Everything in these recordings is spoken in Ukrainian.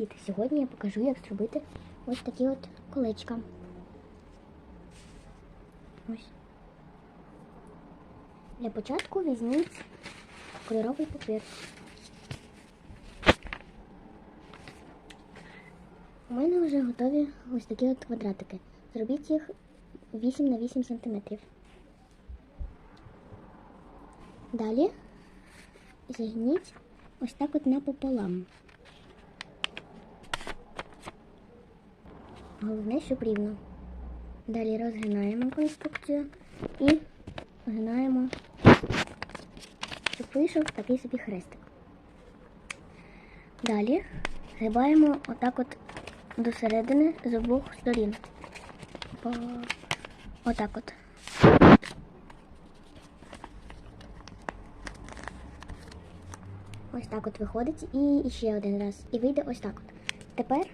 Привіт! Сьогодні я покажу, як зробити ось такі от колечка. Ось. Для початку візьміть кольоровий папір. У мене вже готові ось такі от квадратики. Зробіть їх 8 на 8 сантиметрів. Далі зігніть ось так от напополам. Головне, щоб рівно. Далі розгинаємо конструкцію і згинаємо, щоб вийшов такий собі хрестик. Далі згибаємо отак от до середини з обох сторін. Отак от. Ось так от виходить. І ще один раз. І вийде ось так от. Тепер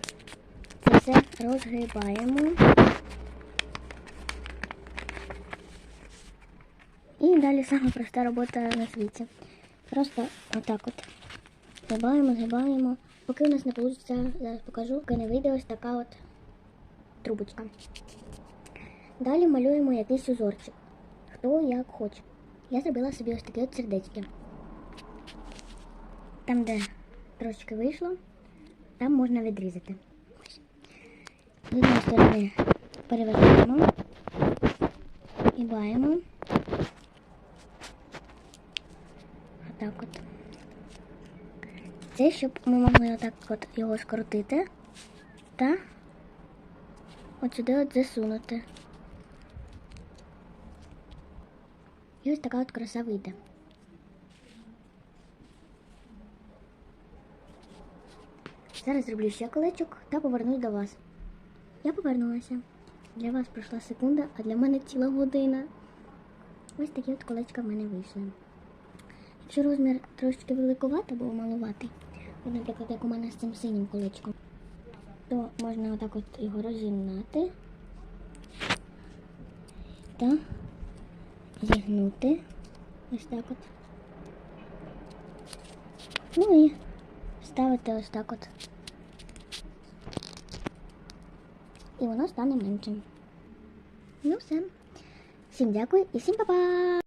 розгибаємо. І далі саме проста робота на світі. Просто отак от. Згибаємо, згибаємо. Поки у нас не вийде, зараз покажу, поки не вийде ось така от трубочка. Далі малюємо якийсь узорчик. Хто як хоче. Я зробила собі ось такі от сердечки. Там, де трошки вийшло, там можна відрізати. Однієї сторони перевертаємо і баємо. Отак от. Це щоб ми могли отак от його скрутити та от сюди от засунути. І ось така от краса вийде. Зараз зроблю ще колечок та повернусь до вас. Я повернулася. Для вас пройшла секунда, а для мене ціла година. Ось такі от колечка в мене вийшли. Якщо розмір трошки великувато або малуватий, от, наприклад, як у мене з цим синім колечком, то можна отак от його розімнати та зігнути. Ось так от. Ну і ставити ось так от. І воно стане меншим. Ну все. Всім дякую і всім па-па!